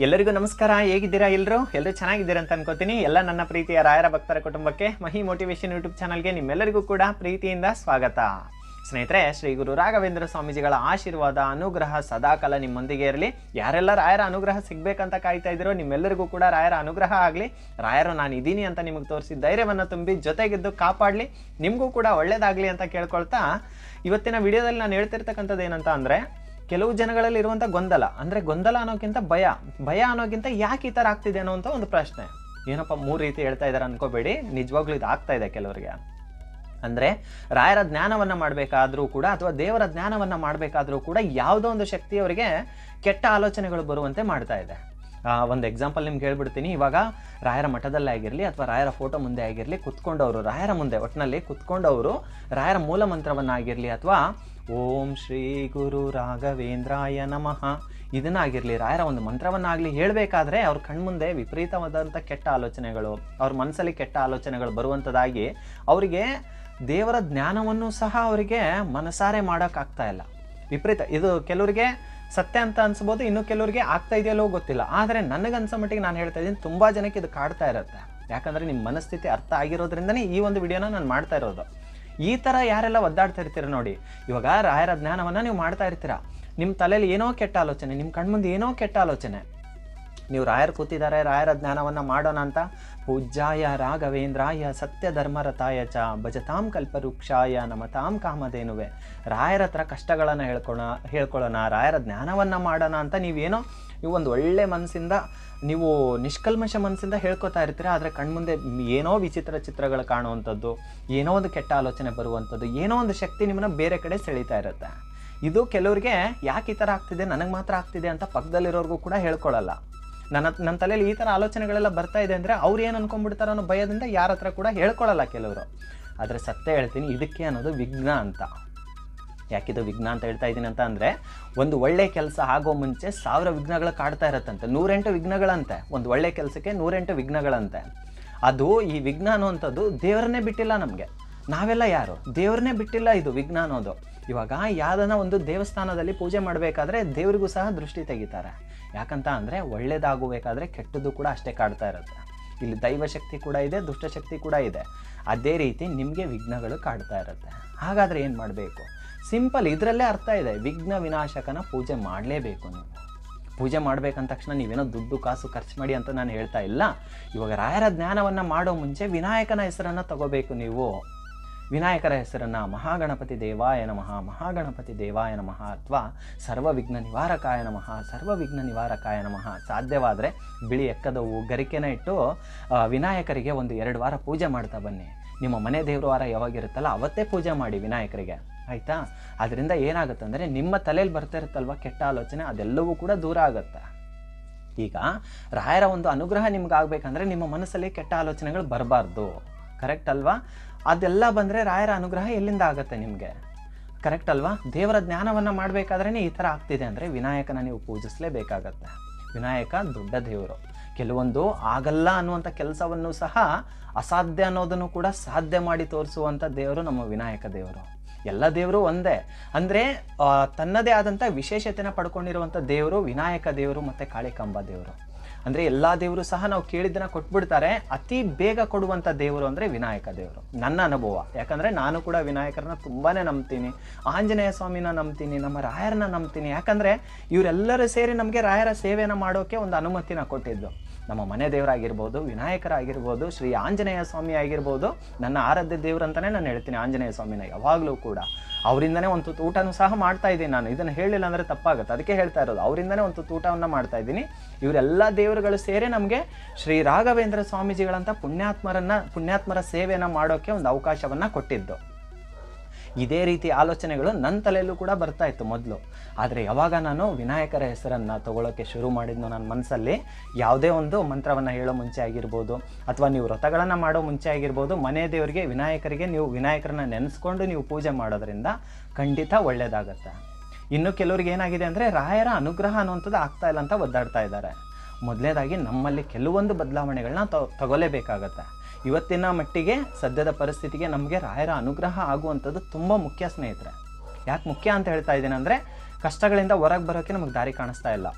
ಎಲ್ಲರಿಗೂ ನಮಸ್ಕಾರ, ಹೇಗಿದ್ದೀರಾ ಎಲ್ಲರೂ ಎಲ್ಲರೂ ಚೆನ್ನಾಗಿದ್ದೀರಾ ಅಂತ ಅನ್ಕೋತೀನಿ. ಎಲ್ಲ ನನ್ನ ಪ್ರೀತಿಯ ರಾಯರ ಭಕ್ತರ ಕುಟುಂಬಕ್ಕೆ ಮಹಿ ಮೋಟಿವೇಶನ್ ಯೂಟ್ಯೂಬ್ ಚಾನಲ್ಗೆ ನಿಮ್ಮೆಲ್ಲರಿಗೂ ಕೂಡ ಪ್ರೀತಿಯಿಂದ ಸ್ವಾಗತ. ಸ್ನೇಹಿತರೆ, ಶ್ರೀ ಗುರು ರಾಘವೇಂದ್ರ ಸ್ವಾಮೀಜಿಗಳ ಆಶೀರ್ವಾದ, ಅನುಗ್ರಹ ಸದಾಕಾಲ ನಿಮ್ಮೊಂದಿಗೆ ಇರಲಿ. ಯಾರೆಲ್ಲ ರಾಯರ ಅನುಗ್ರಹ ಸಿಗಬೇಕಂತ ಕಾಯ್ತಾ ಇದ್ದೀರೋ ನಿಮ್ಮೆಲ್ಲರಿಗೂ ಕೂಡ ರಾಯರ ಅನುಗ್ರಹ ಆಗಲಿ. ರಾಯರು ನಾನು ಇದ್ದೀನಿ ಅಂತ ನಿಮಗೆ ತೋರಿಸಿ ಧೈರ್ಯವನ್ನು ತುಂಬಿ ಜೊತೆಗಿದ್ದು ಕಾಪಾಡಲಿ. ನಿಮಗೂ ಕೂಡ ಒಳ್ಳೇದಾಗಲಿ ಅಂತ ಕೇಳ್ಕೊಳ್ತಾ ಇವತ್ತಿನ ವಿಡಿಯೋದಲ್ಲಿ ನಾನು ಹೇಳ್ತಿರ್ತಕ್ಕಂಥದ್ದು ಏನಂತ ಅಂದರೆ ಕೆಲವು ಜನಗಳಲ್ಲಿ ಇರುವಂಥ ಗೊಂದಲ. ಅಂದರೆ ಗೊಂದಲ ಅನ್ನೋಕ್ಕಿಂತ ಭಯ. ಭಯ ಅನ್ನೋಕ್ಕಿಂತ ಯಾಕೆ ಈ ಥರ ಆಗ್ತಿದೆ ಅನ್ನೋ ಅಂತ ಒಂದು ಪ್ರಶ್ನೆ. ಏನಪ್ಪ ಮೂರು ರೀತಿ ಹೇಳ್ತಾ ಇದ್ದಾರೆ ಅನ್ಕೋಬೇಡಿ. ನಿಜವಾಗ್ಲೂ ಇದು ಆಗ್ತಾ ಇದೆ ಕೆಲವರಿಗೆ. ಅಂದರೆ ರಾಯರ ಜ್ಞಾನವನ್ನು ಮಾಡಬೇಕಾದ್ರೂ ಕೂಡ ಅಥವಾ ದೇವರ ಜ್ಞಾನವನ್ನು ಮಾಡಬೇಕಾದ್ರೂ ಕೂಡ ಯಾವುದೋ ಒಂದು ಶಕ್ತಿ ಅವರಿಗೆ ಕೆಟ್ಟ ಆಲೋಚನೆಗಳು ಬರುವಂತೆ ಮಾಡ್ತಾ ಇದೆ. ಒಂದು ಎಕ್ಸಾಂಪಲ್ ನಿಮ್ಗೆ ಹೇಳ್ಬಿಡ್ತೀನಿ. ಇವಾಗ ರಾಯರ ಮಠದಲ್ಲೇ ಆಗಿರಲಿ ಅಥವಾ ರಾಯರ ಫೋಟೋ ಮುಂದೆ ಆಗಿರಲಿ ಕುತ್ಕೊಂಡವರು, ರಾಯರ ಮುಂದೆ ಒಟ್ಟಿನಲ್ಲಿ ಕುತ್ಕೊಂಡವರು ರಾಯರ ಮೂಲ ಮಂತ್ರವನ್ನಾಗಿರಲಿ ಅಥವಾ ಓಂ ಶ್ರೀ ಗುರು ರಾಘವೇಂದ್ರಾಯ ನಮಃ. ಇದನ್ನಾಗಿರಲಿ, ರಾಯರ ಒಂದು ಮಂತ್ರವನ್ನಾಗಲಿ ಹೇಳಬೇಕಾದ್ರೆ ಅವ್ರ ಕಣ್ಮುಂದೆ ವಿಪರೀತವಾದಂಥ ಕೆಟ್ಟ ಆಲೋಚನೆಗಳು, ಅವ್ರ ಮನಸ್ಸಲ್ಲಿ ಕೆಟ್ಟ ಆಲೋಚನೆಗಳು ಬರುವಂಥದ್ದಾಗಿ ಅವರಿಗೆ ದೇವರ ಜ್ಞಾನವನ್ನು ಸಹ ಅವರಿಗೆ ಮನಸಾರೆ ಮಾಡೋಕ್ಕಾಗ್ತಾ ಇಲ್ಲ. ವಿಪರೀತ, ಇದು ಕೆಲವರಿಗೆ ಸತ್ಯ ಅಂತ ಅನ್ಸ್ಬೋದು, ಇನ್ನು ಕೆಲವರಿಗೆ ಆಗ್ತಾ ಇದೆಯಲ್ಲೋ ಗೊತ್ತಿಲ್ಲ. ಆದರೆ ನನಗನ್ಸೋ ಮಟ್ಟಿಗೆ ನಾನು ಹೇಳ್ತಾ ಇದ್ದೀನಿ, ತುಂಬ ಜನಕ್ಕೆ ಇದು ಕಾಡ್ತಾ ಇರುತ್ತೆ. ಯಾಕಂದರೆ ನಿಮ್ಮ ಮನಸ್ಥಿತಿ ಅರ್ಥ ಆಗಿರೋದ್ರಿಂದನೇ ಈ ಒಂದು ವಿಡಿಯೋನ ನಾನು ಮಾಡ್ತಾ ಇರೋದು. ಈ ಥರ ಯಾರೆಲ್ಲ ಒದ್ದಾಡ್ತಾ ಇರ್ತೀರ ನೋಡಿ, ಇವಾಗ ರಾಯರ ಜ್ಞಾನವನ್ನು ನೀವು ಮಾಡ್ತಾ ಇರ್ತೀರ. ನಿಮ್ಮ ತಲೆಯಲ್ಲಿ ಏನೋ ಕೆಟ್ಟ ಆಲೋಚನೆ ನಿಮ್ಮ ಕಣ್ಮುಂದೆ ಏನೋ ಕೆಟ್ಟ ಆಲೋಚನೆ. ನೀವು ರಾಯರು ಕೂತಿದ್ದಾರೆ, ರಾಯರ ಜ್ಞಾನವನ್ನು ಮಾಡೋಣ ಅಂತ. ಪೂಜ್ಯಾಯ ರಾಘವೇಂದ್ರಾಯ ಸತ್ಯ ಧರ್ಮರತಾಯ ಚ ಭಜತಾಂ ಕಲ್ಪವೃಕ್ಷಾಯ ನಮತಾಂ ಕಾಮಧೇನುವೆ. ರಾಯರ ಹತ್ರ ಕಷ್ಟಗಳನ್ನು ಹೇಳ್ಕೊಳ ಹೇಳ್ಕೊಳ್ಳೋಣ ರಾಯರ ಜ್ಞಾನವನ್ನು ಮಾಡೋಣ ಅಂತ ನೀವೇನೋ ನೀವು ಒಂದು ಒಳ್ಳೆ ಮನಸ್ಸಿಂದ ನೀವು ನಿಷ್ಕಲ್ಮಶ ಮನಸ್ಸಿಂದ ಹೇಳ್ಕೊತಾ ಇರ್ತೀರ, ಆದರೆ ಕಣ್ಮುಂದೆ ಏನೋ ವಿಚಿತ್ರ ಚಿತ್ರಗಳು ಕಾಣುವಂಥದ್ದು, ಏನೋ ಒಂದು ಕೆಟ್ಟ ಆಲೋಚನೆ ಬರುವಂಥದ್ದು, ಏನೋ ಒಂದು ಶಕ್ತಿ ನಿಮ್ಮನ್ನ ಬೇರೆ ಕಡೆ ಸೆಳೀತಾ ಇರುತ್ತೆ. ಇದು ಕೆಲವರಿಗೆ ಯಾಕೆ ಈ ಥರ ಆಗ್ತಿದೆ, ನನಗೆ ಮಾತ್ರ ಆಗ್ತಿದೆ ಅಂತ ಪಕ್ಕದಲ್ಲಿರೋರ್ಗೂ ಕೂಡ ಹೇಳ್ಕೊಳ್ಳಲ್ಲ ನನ್ನ ನನ್ನ ತಲೆಯಲ್ಲಿ ಈ ಥರ ಆಲೋಚನೆಗಳೆಲ್ಲ ಬರ್ತಾ ಇದೆ ಅಂದರೆ ಅವ್ರು ಏನು ಅನ್ಕೊಂಡ್ಬಿಡ್ತಾರೋ ಅನ್ನೋ ಭಯದಿಂದ ಯಾರ ಹತ್ರ ಕೂಡ ಹೇಳ್ಕೊಳ್ಳಲ್ಲ ಕೆಲವರು. ಆದರೆ ಸತ್ಯ ಹೇಳ್ತೀನಿ, ಇದಕ್ಕೆ ಅನ್ನೋದು ವಿಘ್ನ ಅಂತ. ಯಾಕಿದು ವಿಘ್ನ ಅಂತ ಹೇಳ್ತಾ ಇದ್ದೀನಿ ಅಂತ ಅಂದರೆ, ಒಂದು ಒಳ್ಳೆ ಕೆಲಸ ಆಗೋ ಮುಂಚೆ ಸಾವಿರ ವಿಘ್ನಗಳು ಕಾಡ್ತಾ ಇರತ್ತಂತೆ. ನೂರೆಂಟು ವಿಘ್ನಗಳಂತೆ. ಒಂದು ಒಳ್ಳೆ ಕೆಲಸಕ್ಕೆ ನೂರೆಂಟು ವಿಘ್ನಗಳಂತೆ. ಅದು ಈ ವಿಘ್ನ ಅನ್ನೋವಂಥದ್ದು ದೇವರನ್ನೇ ಬಿಟ್ಟಿಲ್ಲ ನಮಗೆ. ನಾವೆಲ್ಲ ಯಾರು? ದೇವ್ರನ್ನೇ ಬಿಟ್ಟಿಲ್ಲ ಇದು ವಿಘ್ನ ಅನ್ನೋದು. ಇವಾಗ ಯಾವ್ದನ್ನ ಒಂದು ದೇವಸ್ಥಾನದಲ್ಲಿ ಪೂಜೆ ಮಾಡಬೇಕಾದ್ರೆ ದೇವರಿಗೂ ಸಹ ದೃಷ್ಟಿ ತೆಗಿತಾರೆ. ಯಾಕಂತ ಅಂದರೆ ಒಳ್ಳೇದಾಗಬೇಕಾದ್ರೆ ಕೆಟ್ಟದ್ದು ಕೂಡ ಅಷ್ಟೇ ಕಾಡ್ತಾ ಇರುತ್ತೆ. ಇಲ್ಲಿ ದೈವಶಕ್ತಿ ಕೂಡ ಇದೆ ದುಷ್ಟಶಕ್ತಿ ಕೂಡ ಇದೆ. ಅದೇ ರೀತಿ ನಿಮಗೆ ವಿಘ್ನಗಳು ಕಾಡ್ತಾ ಇರುತ್ತೆ. ಹಾಗಾದರೆ ಏನು ಮಾಡಬೇಕು? ಸಿಂಪಲ್ ಇದರಲ್ಲೇ ಅರ್ಥ ಇದೆ. ವಿಘ್ನ ವಿನಾಶಕನ ಪೂಜೆ ಮಾಡಲೇಬೇಕು ನೀವು. ಪೂಜೆ ಮಾಡ್ಬೇಕಂದ ತಕ್ಷಣ ನೀವೇನೋ ದುಡ್ಡು, ಕಾಸು ಖರ್ಚು ಮಾಡಿ ಅಂತ ನಾನು ಹೇಳ್ತಾ ಇಲ್ಲ. ಇವಾಗ ರಾಯರ ಜ್ಞಾನವನ್ನು ಮಾಡೋ ಮುಂಚೆ ವಿನಾಯಕನ ಹೆಸರನ್ನು ತಗೋಬೇಕು ನೀವು. ವಿನಾಯಕರ ಹೆಸರನ್ನು ಮಹಾಗಣಪತಿ ದೇವಾಯ ನಮಃ, ಮಹಾಗಣಪತಿ ದೇವಾಯ ನಮಃ ಅಥವಾ ಸರ್ವವಿಘ್ನ ನಿವಾರಕಾಯ ನಮಃ ಸರ್ವವಿಘ್ನ ನಿವಾರಕಾಯ ನಮಃ ಸಾಧ್ಯವಾದರೆ ಬಿಳಿ ಎಕ್ಕದವು ಗರಿಕೆನ ಇಟ್ಟು ವಿನಾಯಕರಿಗೆ ಒಂದು ಎರಡು ವಾರ ಪೂಜೆ ಮಾಡ್ತಾ ಬನ್ನಿ. ನಿಮ್ಮ ಮನೆ ದೇವ್ರ ವಾರ ಯಾವಾಗಿರುತ್ತಲ್ಲ ಅವತ್ತೇ ಪೂಜೆ ಮಾಡಿ ವಿನಾಯಕರಿಗೆ. ಆಯಿತಾ? ಅದರಿಂದ ಏನಾಗುತ್ತೆ ಅಂದರೆ ನಿಮ್ಮ ತಲೆಯಲ್ಲಿ ಬರ್ತಾ ಇರುತ್ತಲ್ವ ಕೆಟ್ಟ ಆಲೋಚನೆ, ಅದೆಲ್ಲವೂ ಕೂಡ ದೂರ ಆಗುತ್ತೆ. ಈಗ ರಾಯರ ಒಂದು ಅನುಗ್ರಹ ನಿಮ್ಗೆ ನಿಮ್ಮ ಮನಸ್ಸಲ್ಲಿ ಕೆಟ್ಟ ಆಲೋಚನೆಗಳು ಬರಬಾರ್ದು. ಕರೆಕ್ಟ್ ಅಲ್ವಾ? ಅದೆಲ್ಲ ಬಂದರೆ ರಾಯರ ಅನುಗ್ರಹ ಎಲ್ಲಿಂದ ಆಗುತ್ತೆ ನಿಮಗೆ? ಕರೆಕ್ಟ್ ಅಲ್ವಾ? ದೇವರ ಜ್ಞಾನವನ್ನು ಮಾಡಬೇಕಾದ್ರೇ ಈ ಥರ ಆಗ್ತಿದೆ ಅಂದರೆ ವಿನಾಯಕನ ನೀವು ಪೂಜಿಸಲೇಬೇಕಾಗತ್ತೆ. ವಿನಾಯಕ ದೊಡ್ಡ ದೇವರು. ಕೆಲವೊಂದು ಆಗಲ್ಲ ಅನ್ನುವಂಥ ಕೆಲಸವನ್ನು ಸಹ ಅಸಾಧ್ಯ ಅನ್ನೋದನ್ನು ಕೂಡ ಸಾಧ್ಯ ಮಾಡಿ ತೋರಿಸುವಂಥ ದೇವರು ನಮ್ಮ ವಿನಾಯಕ ದೇವರು. ಎಲ್ಲ ದೇವರು ಒಂದೇ. ಅಂದರೆ ತನ್ನದೇ ಆದಂಥ ವಿಶೇಷತೆನ ಪಡ್ಕೊಂಡಿರುವಂಥ ದೇವರು ವಿನಾಯಕ ದೇವರು ಮತ್ತು ಕಾಳಿಕಾಂಬ ದೇವರು. ಅಂದರೆ ಎಲ್ಲ ದೇವರು ಸಹ ನಾವು ಕೇಳಿದ್ದನ್ನ ಕೊಟ್ಬಿಡ್ತಾರೆ. ಅತಿ ಬೇಗ ಕೊಡುವಂಥ ದೇವರು ಅಂದರೆ ವಿನಾಯಕ ದೇವರು. ನನ್ನ ಅನುಭವ. ಯಾಕಂದರೆ ನಾನು ಕೂಡ ವಿನಾಯಕರನ್ನ ತುಂಬಾ ನಂಬ್ತೀನಿ. ಆಂಜನೇಯ ಸ್ವಾಮಿನ ನಂಬ್ತೀನಿ, ನಮ್ಮ ರಾಯರನ್ನ ನಂಬ್ತೀನಿ. ಯಾಕಂದರೆ, ಇವರೆಲ್ಲರೂ ಸೇರಿ ನಮಗೆ ರಾಯರ ಸೇವೆಯನ್ನು ಮಾಡೋಕ್ಕೆ ಒಂದು ಅನುಮತಿನ ಕೊಟ್ಟಿದ್ದು. ನಮ್ಮ ಮನೆ ದೇವರಾಗಿರ್ಬೋದು, ವಿನಾಯಕರಾಗಿರ್ಬೋದು, ಶ್ರೀ ಆಂಜನೇಯ ಸ್ವಾಮಿ ಆಗಿರ್ಬೋದು, ನನ್ನ ಆರಾಧ್ಯ ದೇವರು ಅಂತಲೇ ನಾನು ಹೇಳ್ತೀನಿ ಆಂಜನೇಯ ಸ್ವಾಮಿನ ಯಾವಾಗಲೂ ಕೂಡ. ಅವರಿಂದನೇ ಒಂದು ತೂಟನೂ ಸಹ ಮಾಡ್ತಾ ಇದ್ದೀನಿ ನಾನು. ಇದನ್ನು ಹೇಳಿಲ್ಲ ಅಂದರೆ ತಪ್ಪಾಗುತ್ತೆ. ಅದಕ್ಕೆ ಹೇಳ್ತಾ ಇರೋದು, ಅವರಿಂದನೇ ಒಂದು ತೂಟವನ್ನು ಮಾಡ್ತಾ ಇದ್ದೀನಿ. ಇವರೆಲ್ಲ ದೇವರುಗಳು ಸೇರಿ ನಮಗೆ ಶ್ರೀ ರಾಘವೇಂದ್ರ ಸ್ವಾಮೀಜಿಗಳಂಥ ಪುಣ್ಯಾತ್ಮರನ್ನ, ಪುಣ್ಯಾತ್ಮರ ಸೇವೆಯನ್ನು ಮಾಡೋಕ್ಕೆ ಒಂದು ಅವಕಾಶವನ್ನು ಕೊಟ್ಟಿದ್ದು. ಇದೇ ರೀತಿ ಆಲೋಚನೆಗಳು ನನ್ನ ತಲೆಯಲ್ಲೂ ಕೂಡ ಬರ್ತಾ ಇತ್ತು ಮೊದಲು. ಆದರೆ ಯಾವಾಗ ನಾನು ವಿನಾಯಕರ ಹೆಸರನ್ನು ತಗೊಳ್ಳೋಕ್ಕೆ ಶುರು ಮಾಡಿದ್ನೋ ನನ್ನ ಮನಸ್ಸಲ್ಲಿ ಯಾವುದೇ ಒಂದು ಮಂತ್ರವನ್ನು ಹೇಳೋ ಮುಂಚೆ ಆಗಿರ್ಬೋದು, ಅಥವಾ ನೀವು ವ್ರತಗಳನ್ನು ಮಾಡೋ ಮುಂಚೆ ಆಗಿರ್ಬೋದು, ಮನೆ ದೇವರಿಗೆ, ವಿನಾಯಕರಿಗೆ ನೀವು ವಿನಾಯಕರನ್ನ ನೆನೆಸ್ಕೊಂಡು ನೀವು ಪೂಜೆ ಮಾಡೋದ್ರಿಂದ ಖಂಡಿತ ಒಳ್ಳೆಯದಾಗತ್ತೆ ಇನ್ನು ಕೆಲವರಿಗೆ ಏನಾಗಿದೆ ಅಂದರೆ ರಾಯರ ಅನುಗ್ರಹ ಅನ್ನುವಂಥದ್ದು ಆಗ್ತಾ ಇಲ್ಲ ಅಂತ ಒದ್ದಾಡ್ತಾ ಇದ್ದಾರೆ. ಮೊದಲನೇದಾಗಿ ನಮ್ಮಲ್ಲಿ ಕೆಲವೊಂದು ಬದಲಾವಣೆಗಳನ್ನ ತಗೊಲೇಬೇಕಾಗತ್ತೆ. ಇವತ್ತಿನ ಮಟ್ಟಿಗೆ ಸದ್ಯದ ಪರಿಸ್ಥಿತಿಗೆ ನಮಗೆ ರಾಯರ ಅನುಗ್ರಹ ಆಗುವಂಥದ್ದು ತುಂಬ ಮುಖ್ಯ ಸ್ನೇಹಿತರೆ. ಯಾಕೆ ಮುಖ್ಯ ಅಂತ ಹೇಳ್ತಾ ಇದ್ದೀನಿ ಅಂದರೆ ಕಷ್ಟಗಳಿಂದ ಹೊರಗೆ ಬರೋಕ್ಕೆ ನಮಗೆ ದಾರಿ ಕಾಣಿಸ್ತಾ ಇಲ್ಲ.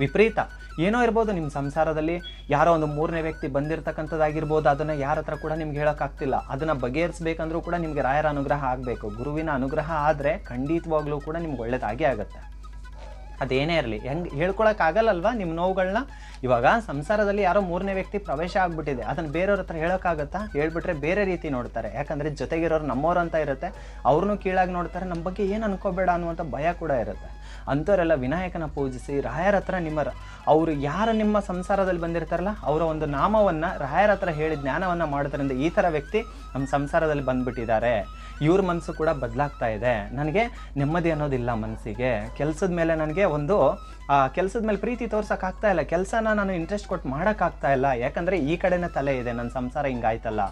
ವಿಪರೀತ. ಏನೋ ಇರ್ಬೋದು ನಿಮ್ಮ ಸಂಸಾರದಲ್ಲಿ ಯಾರೋ ಒಂದು ಮೂರನೇ ವ್ಯಕ್ತಿ ಬಂದಿರತಕ್ಕಂಥದ್ದಾಗಿರ್ಬೋದು, ಅದನ್ನು ಯಾರ ಹತ್ರ ಕೂಡ ನಿಮ್ಗೆ ಹೇಳೋಕ್ಕಾಗ್ತಿಲ್ಲ. ಅದನ್ನು ಬಗೆಹರಿಸಬೇಕಂದ್ರೂ ಕೂಡ ನಿಮಗೆ ರಾಯರ ಅನುಗ್ರಹ ಆಗಬೇಕು. ಗುರುವಿನ ಅನುಗ್ರಹ ಆದರೆ ಖಂಡಿತವಾಗ್ಲೂ ಕೂಡ ನಿಮ್ಗೆ ಒಳ್ಳೆಯದಾಗೇ ಆಗುತ್ತೆ. ಅದೇನೇ ಇರಲಿ. ಹೆಂಗೆ ಹೇಳ್ಕೊಳಕ್ಕಾಗಲ್ಲಲ್ವಾ ನಿಮ್ಮ ನೋವುಗಳನ್ನ ಇವಾಗ ಸಂಸಾರದಲ್ಲಿ ಯಾರೋ ಮೂರನೇ ವ್ಯಕ್ತಿ ಪ್ರವೇಶ ಆಗ್ಬಿಟ್ಟಿದೆ. ಅದನ್ನು ಬೇರೆಯವ್ರ ಹತ್ರ ಹೇಳೋಕ್ಕಾಗತ್ತಾ? ಹೇಳ್ಬಿಟ್ರೆ ಬೇರೆ ರೀತಿ ನೋಡ್ತಾರೆ. ಯಾಕಂದರೆ ಜೊತೆಗಿರೋರು ನಮ್ಮವ್ರು ಅಂತ ಇರುತ್ತೆ. ಅವ್ರನ್ನೂ ಕೀಳಾಗಿ ನೋಡ್ತಾರೆ. ನಮ್ಮ ಬಗ್ಗೆ ಏನು ಅನ್ಕೋಬೇಡ ಅನ್ನುವಂಥ ಭಯ ಕೂಡ ಇರುತ್ತೆ. ಅಂಥವರೆಲ್ಲ ವಿನಾಯಕನ ಪೂಜಿಸಿ ರಾಯರ ಹತ್ರ ನಿಮ್ಮ ಅವರು ಯಾರು ನಿಮ್ಮ ಸಂಸಾರದಲ್ಲಿ ಬಂದಿರ್ತಾರಲ್ಲ, ಅವರ ಒಂದು ನಾಮವನ್ನು ರಾಯರ ಹತ್ರ ಹೇಳಿ ಜ್ಞಾನವನ್ನು ಮಾಡೋದ್ರಿಂದ ಈ ಥರ ವ್ಯಕ್ತಿ ನಮ್ಮ ಸಂಸಾರದಲ್ಲಿ ಬಂದ್ಬಿಟ್ಟಿದ್ದಾರೆ. ಇವ್ರ ಮನಸ್ಸು ಕೂಡ ಬದಲಾಗ್ತಾ ಇದೆ. ನನಗೆ ನೆಮ್ಮದಿ ಅನ್ನೋದಿಲ್ಲ ಮನಸ್ಸಿಗೆ ಕೆಲಸದ ಮೇಲೆ ನನಗೆ ಒಂದು ಕೆಲಸದ ಮೇಲೆ ಪ್ರೀತಿ ತೋರ್ಸೋಕ್ಕಾಗ್ತಾ ಇಲ್ಲ. ಕೆಲಸನ ನಾನು ಇಂಟ್ರೆಸ್ಟ್ ಕೊಟ್ಟು ಮಾಡೋಕ್ಕಾಗ್ತಾ ಇಲ್ಲ. ಯಾಕಂದರೆ ಈ ಕಡೆನೇ ತಲೆ ಇದೆ ನನ್ನ ಸಂಸಾರ ಹಿಂಗಾಯ್ತಲ್ಲ.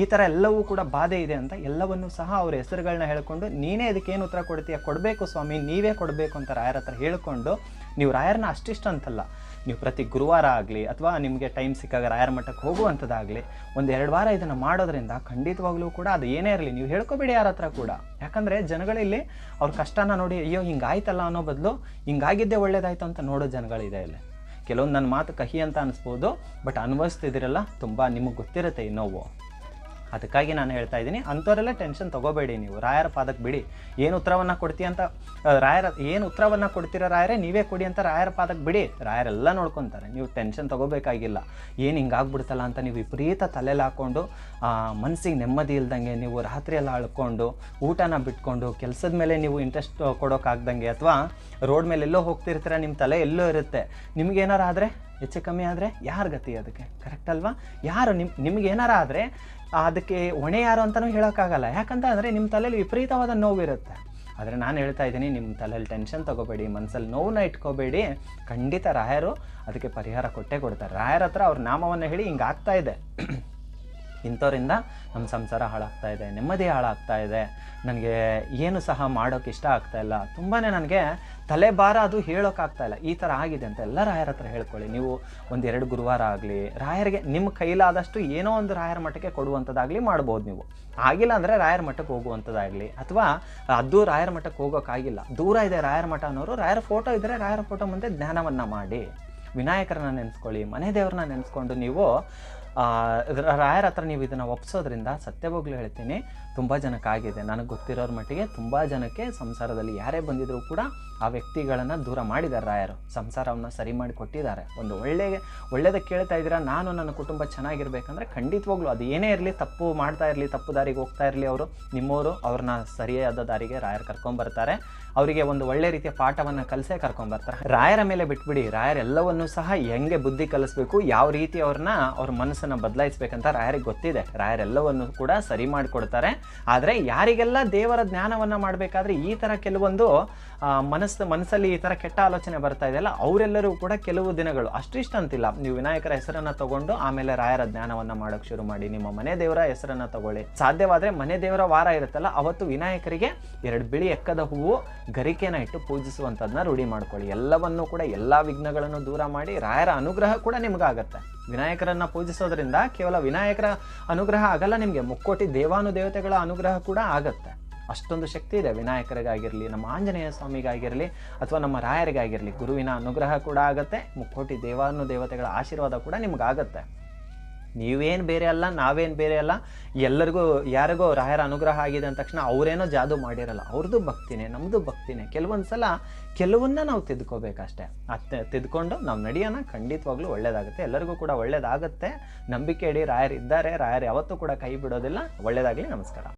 ಈ ಥರ ಎಲ್ಲವೂ ಕೂಡ ಬಾಧೆ ಇದೆ ಅಂತ ಎಲ್ಲವನ್ನೂ ಸಹ ಅವ್ರ ಹೆಸರುಗಳನ್ನ ಹೇಳ್ಕೊಂಡು, ನೀನೇ ಇದಕ್ಕೆ ಏನು ಉತ್ತರ ಕೊಡ್ತೀಯ? ಕೊಡಬೇಕು ಸ್ವಾಮಿ, ನೀವೇ ಕೊಡಬೇಕು ಅಂತ ರಾಯರ ಹತ್ರ ಹೇಳ್ಕೊಂಡು, ನೀವು ರಾಯರನ್ನ ಅಷ್ಟಿಷ್ಟ ಅಂತಲ್ಲ ನೀವು ಪ್ರತಿ ಗುರುವಾರ ಆಗಲಿ ಅಥವಾ ನಿಮಗೆ ಟೈಮ್ ಸಿಕ್ಕಾಗ ರಾಯರ ಮಠಕ್ಕೆ ಹೋಗುವಂಥದ್ದಾಗಲಿ ಒಂದು ಎರಡು ವಾರ ಇದನ್ನು ಮಾಡೋದ್ರಿಂದ ಖಂಡಿತವಾಗ್ಲೂ ಕೂಡ ಅದು ಏನೇ ಇರಲಿ, ನೀವು ಹೇಳ್ಕೊಬೇಡಿ ಯಾರ ಹತ್ರ ಕೂಡ. ಯಾಕಂದರೆ ಜನಗಳಲ್ಲಿ ಅವ್ರ ಕಷ್ಟನ ನೋಡಿ, ಅಯ್ಯೋ, ಹಿಂಗಾಯ್ತಲ್ಲ ಅನ್ನೋ ಬದಲು ಹಿಂಗಾಗಿದ್ದೇ ಒಳ್ಳೇದಾಯ್ತು ಅಂತ ನೋಡೋ ಜನಗಳಿದೆ ಇಲ್ಲಿ. ಕೆಲವೊಂದು ನನ್ನ ಮಾತು ಕಹಿ ಅಂತ ಅನಿಸ್ಬೋದು, ಬಟ್ ಅನುಭವಿಸ್ತಿದ್ದೀರಲ್ಲ ತುಂಬ ನಿಮಗೆ ಗೊತ್ತಿರುತ್ತೆ ಈ ನೋವು. ಅದಕ್ಕಾಗಿ ನಾನು ಹೇಳ್ತಾ ಇದ್ದೀನಿ, ಅಂಥವರೆಲ್ಲ ಟೆನ್ಷನ್ ತಗೋಬೇಡಿ ನೀವು. ರಾಯರ ಪಾದಕ್ಕೆ ಬಿಡಿ. ಏನು ಉತ್ತರವನ್ನು ಕೊಡ್ತೀಯ ಅಂತ ರಾಯರ, ಏನು ಉತ್ತರವನ್ನು ಕೊಡ್ತೀರ ರಾಯರೇ, ನೀವೇ ಕೊಡಿ ಅಂತ ರಾಯರ ಪಾದಕ್ಕೆ ಬಿಡಿ. ರಾಯರೆಲ್ಲ ನೋಡ್ಕೊತಾರೆ, ನೀವು ಟೆನ್ಷನ್ ತಗೋಬೇಕಾಗಿಲ್ಲ. ಏನು ಹಿಂಗಾಗ್ಬಿಡ್ತಲ್ಲ ಅಂತ ನೀವು ವಿಪರೀತ ತಲೆಯಲ್ಲಿ ಹಾಕ್ಕೊಂಡು ಮನಸ್ಸಿಗೆ ನೆಮ್ಮದಿ ಇಲ್ದಂಗೆ ನೀವು ರಾತ್ರಿಯೆಲ್ಲ ಅಳ್ಕೊಂಡು, ಊಟನ ಬಿಟ್ಕೊಂಡು, ಕೆಲಸದ ಮೇಲೆ ನೀವು ಇಂಟ್ರೆಸ್ಟ್ ಕೊಡೋಕ್ಕಾಗ್ದಂಗೆ ಅಥವಾ ರೋಡ್ ಮೇಲೆ ಎಲ್ಲೋ ಹೋಗ್ತಿರ್ತೀರ ನಿಮ್ಮ ತಲೆ ಎಲ್ಲೋ ಇರುತ್ತೆ. ನಿಮ್ಗೇನಾರ ಆದರೆ ಹೆಚ್ಚು ಕಮ್ಮಿ ಆದರೆ ಯಾರು ಗತಿ ಅದಕ್ಕೆ? ಕರೆಕ್ಟ್ ಅಲ್ವಾ? ಯಾರು ನಿಮ್, ನಿಮ್ಗೆ ಏನಾರ ಆದರೆ ಅದಕ್ಕೆ ಹೊಣೆ ಯಾರು ಅಂತಲೂ ಹೇಳೋಕ್ಕಾಗಲ್ಲ. ಯಾಕಂತ ಅಂದರೆ ನಿಮ್ಮ ತಲೆಯಲ್ಲಿ ವಿಪರೀತವಾದ ನೋವಿರುತ್ತೆ. ಆದರೆ ನಾನು ಹೇಳ್ತಾ ಇದ್ದೀನಿ ನಿಮ್ಮ ತಲೆಯಲ್ಲಿ ಟೆನ್ಷನ್ ತೊಗೋಬೇಡಿ ಮನಸ್ಸಲ್ಲಿ ನೋವನ್ನ ಇಟ್ಕೋಬೇಡಿ. ಖಂಡಿತ ರಾಯರು ಅದಕ್ಕೆ ಪರಿಹಾರ ಕೊಟ್ಟೇ ಕೊಡ್ತಾರೆ. ರಾಯರ ಹತ್ರ ಅವ್ರ ನಾಮವನ್ನು ಹೇಳಿ ಹಿಂಗೆ ಆಗ್ತಾ ಇದೆ. ಇಂಥವರಿಂದ ನಮ್ಮ ಸಂಸಾರ ಹಾಳಾಗ್ತಾ ಇದೆ, ನೆಮ್ಮದಿ ಹಾಳಾಗ್ತಾ ಇದೆ. ನನಗೆ ಏನು ಸಹ ಮಾಡೋಕ್ಕೆ ಇಷ್ಟ ಆಗ್ತಾ ಇಲ್ಲ. ತುಂಬಾ ನನಗೆ ತಲೆಬಾರ ಅದು ಹೇಳೋಕ್ಕಾಗ್ತಾ ಇಲ್ಲ. ಈ ಥರ ಆಗಿದೆ ಅಂತ ಎಲ್ಲ ರಾಯರ ಹತ್ರ ಹೇಳ್ಕೊಳ್ಳಿ. ನೀವು ಒಂದೆರಡು ಗುರುವಾರ ಆಗಲಿ, ರಾಯರಿಗೆ ನಿಮ್ಮ ಕೈಲಾದಷ್ಟು ಏನೋ ಒಂದು ರಾಯರ ಮಠಕ್ಕೆ ಕೊಡುವಂಥದ್ದಾಗಲಿ ಮಾಡ್ಬೋದು ನೀವು. ಆಗಿಲ್ಲ ಅಂದರೆ ರಾಯರ ಮಠಕ್ಕೆ ಹೋಗುವಂಥದ್ದಾಗಲಿ ಅಥವಾ ಅದು ರಾಯರ ಮಠಕ್ಕೆ ಹೋಗೋಕ್ಕಾಗಿಲ್ಲ ದೂರ ಇದೆ ರಾಯರ ಮಠ ಅನ್ನೋರು, ರಾಯರ ಫೋಟೋ ಇದ್ದರೆ ರಾಯರ ಫೋಟೋ ಮುಂದೆ ಜ್ಞಾನವನ್ನು ಮಾಡಿ. ವಿನಾಯಕರನ್ನ ನೆನೆಸ್ಕೊಳ್ಳಿ, ಮನೆ ದೇವ್ರನ್ನ ನೆನೆಸ್ಕೊಂಡು ನೀವು ರಾಯರ ಹತ್ರ ನೀವು ಇದನ್ನು ಒಪ್ಸೋದ್ರಿಂದ ಸತ್ಯವಾಗ್ಲೂ ಹೇಳ್ತೀನಿ. ತುಂಬ ಜನಕ್ಕಾಗಿದೆ ನನಗೆ ಗೊತ್ತಿರೋರ ಮಟ್ಟಿಗೆ ತುಂಬ ಜನಕ್ಕೆ ಸಂಸಾರದಲ್ಲಿ ಯಾರೇ ಬಂದಿದ್ರು ಕೂಡ ಆ ವ್ಯಕ್ತಿಗಳನ್ನು ದೂರ ಮಾಡಿದ್ದಾರೆ ರಾಯರು. ಸಂಸಾರವನ್ನು ಸರಿ ಮಾಡಿ ಕೊಟ್ಟಿದ್ದಾರೆ. ಒಂದು ಒಳ್ಳೆ ಒಳ್ಳೇದ ಕೇಳ್ತಾ ಇದ್ದೀರಾ? ನಾನು ನನ್ನ ಕುಟುಂಬ ಚೆನ್ನಾಗಿರ್ಬೇಕಂದ್ರೆ ಖಂಡಿತವಾಗ್ಲೂ ಅದು ಏನೇ ಇರಲಿ, ತಪ್ಪು ಮಾಡ್ತಾ ಇರಲಿ, ತಪ್ಪು ದಾರಿಗೆ ಹೋಗ್ತಾ ಇರಲಿ ಅವರು, ನಿಮ್ಮವರು ಅವ್ರನ್ನ ಸರಿಯಾದ ದಾರಿಗೆ ರಾಯರು ಕರ್ಕೊಂಬರ್ತಾರೆ ಅವರಿಗೆ ಒಂದು ಒಳ್ಳೆ ರೀತಿಯ ಪಾಠವನ್ನು ಕಲಿಸೇ ಕರ್ಕೊಂಬರ್ತಾರೆ ರಾಯರ ಮೇಲೆ ಬಿಟ್ಬಿಡಿ. ರಾಯರ್ ಎಲ್ಲವನ್ನೂ ಸಹ ಹೆಂಗೆ ಬುದ್ಧಿ ಕಲಿಸ್ಬೇಕು, ಯಾವ ರೀತಿ ಅವ್ರನ್ನ ಅವ್ರ ಮನಸ್ಸನ್ನು ಬದಲಾಯಿಸ್ಬೇಕಂತ ರಾಯರಿಗೆ ಗೊತ್ತಿದೆ. ರಾಯರೆಲ್ಲವನ್ನು ಕೂಡ ಸರಿ ಮಾಡಿಕೊಡ್ತಾರೆ. ಆದರೆ ಯಾರಿಗೆಲ್ಲ ದೇವರ ಜ್ಞಾನವನ್ನು ಮಾಡಬೇಕಾದ್ರೆ ಈ ಥರ ಕೆಲವೊಂದು ಮನಸ್ಸು, ಮನಸ್ಸಲ್ಲಿ ಈ ಥರ ಕೆಟ್ಟ ಆಲೋಚನೆ ಬರ್ತಾ ಇದೆಯಲ್ಲ, ಅವರೆಲ್ಲರೂ ಕೂಡ ಕೆಲವು ದಿನಗಳು ಅಷ್ಟಿಷ್ಟ ಅಂತಿಲ್ಲ ನೀವು ವಿನಾಯಕರ ಹೆಸರನ್ನು ತಗೊಂಡು ಆಮೇಲೆ ರಾಯರ ಜ್ಞಾನವನ್ನು ಮಾಡೋಕ್ಕೆ ಶುರು ಮಾಡಿ. ನಿಮ್ಮ ಮನೆ ದೇವರ ಹೆಸರನ್ನು ತಗೊಳ್ಳಿ. ಸಾಧ್ಯವಾದರೆ ಮನೆ ದೇವರ ವಾರ ಇರುತ್ತಲ್ಲ, ಅವತ್ತು ವಿನಾಯಕರಿಗೆ ಎರಡು ಬಿಳಿ ಎಕ್ಕದ ಹೂವು, ಗರಿಕೆನ ಇಟ್ಟು ಪೂಜಿಸುವಂಥದ್ದನ್ನ ರೂಢಿ ಮಾಡ್ಕೊಳ್ಳಿ. ಎಲ್ಲವನ್ನೂ ಕೂಡ, ಎಲ್ಲ ವಿಘ್ನಗಳನ್ನು ದೂರ ಮಾಡಿ ರಾಯರ ಅನುಗ್ರಹ ಕೂಡ ನಿಮಗಾಗತ್ತೆ. ವಿನಾಯಕರನ್ನ ಪೂಜಿಸೋದ್ರಿಂದ ಕೇವಲ ವಿನಾಯಕರ ಅನುಗ್ರಹ ಆಗಲ್ಲ, ನಿಮಗೆ ಮುಕ್ಕೋಟಿ ದೇವಾನುದೇವತೆಗಳ ಅನುಗ್ರಹ ಕೂಡ ಆಗತ್ತೆ. ಅಷ್ಟೊಂದು ಶಕ್ತಿ ಇದೆ ವಿನಾಯಕರಿಗಾಗಿರಲಿ, ನಮ್ಮ ಆಂಜನೇಯ ಸ್ವಾಮಿಗಾಗಿರಲಿ ಅಥವಾ ನಮ್ಮ ರಾಯರಿಗಾಗಿರಲಿ, ಗುರುವಿನ ಅನುಗ್ರಹ ಕೂಡ ಆಗುತ್ತೆ, ಮುಕ್ಕೋಟಿ ದೇವಾನು ದೇವತೆಗಳ ಆಶೀರ್ವಾದ ಕೂಡ ನಿಮ್ಗಾಗತ್ತೆ. ನೀವೇನು ಬೇರೆ ಅಲ್ಲ, ನಾವೇನು ಬೇರೆ ಅಲ್ಲ, ಎಲ್ಲರಿಗೂ, ಯಾರಿಗೋ ರಾಯರ ಅನುಗ್ರಹ ಆಗಿದೆ ಅಂದ ತಕ್ಷಣ ಅವರೇನೋ ಜಾದು ಮಾಡಿರಲ್ಲ ಅವ್ರದ್ದು ಭಕ್ತಿನೇ ನಮ್ಮದು ಭಕ್ತಿನೇ. ಕೆಲವೊಂದು ಸಲ ಕೆಲವನ್ನ ನಾವು ತಿದ್ಕೋಬೇಕಷ್ಟೆ. ಅತ್ತೆ ತಿದ್ಕೊಂಡು ನಾವು ನಡೆಯೋಣ, ಖಂಡಿತವಾಗ್ಲೂ ಒಳ್ಳೇದಾಗುತ್ತೆ. ಎಲ್ಲರಿಗೂ ಕೂಡ ಒಳ್ಳೇದಾಗುತ್ತೆ. ನಂಬಿಕೆ ಇಡಿ ರಾಯರು ಇದ್ದಾರೆ ರಾಯರು ಯಾವತ್ತೂ ಕೂಡ ಕೈ ಬಿಡೋದಿಲ್ಲ. ಒಳ್ಳೇದಾಗಲಿ, ನಮಸ್ಕಾರ.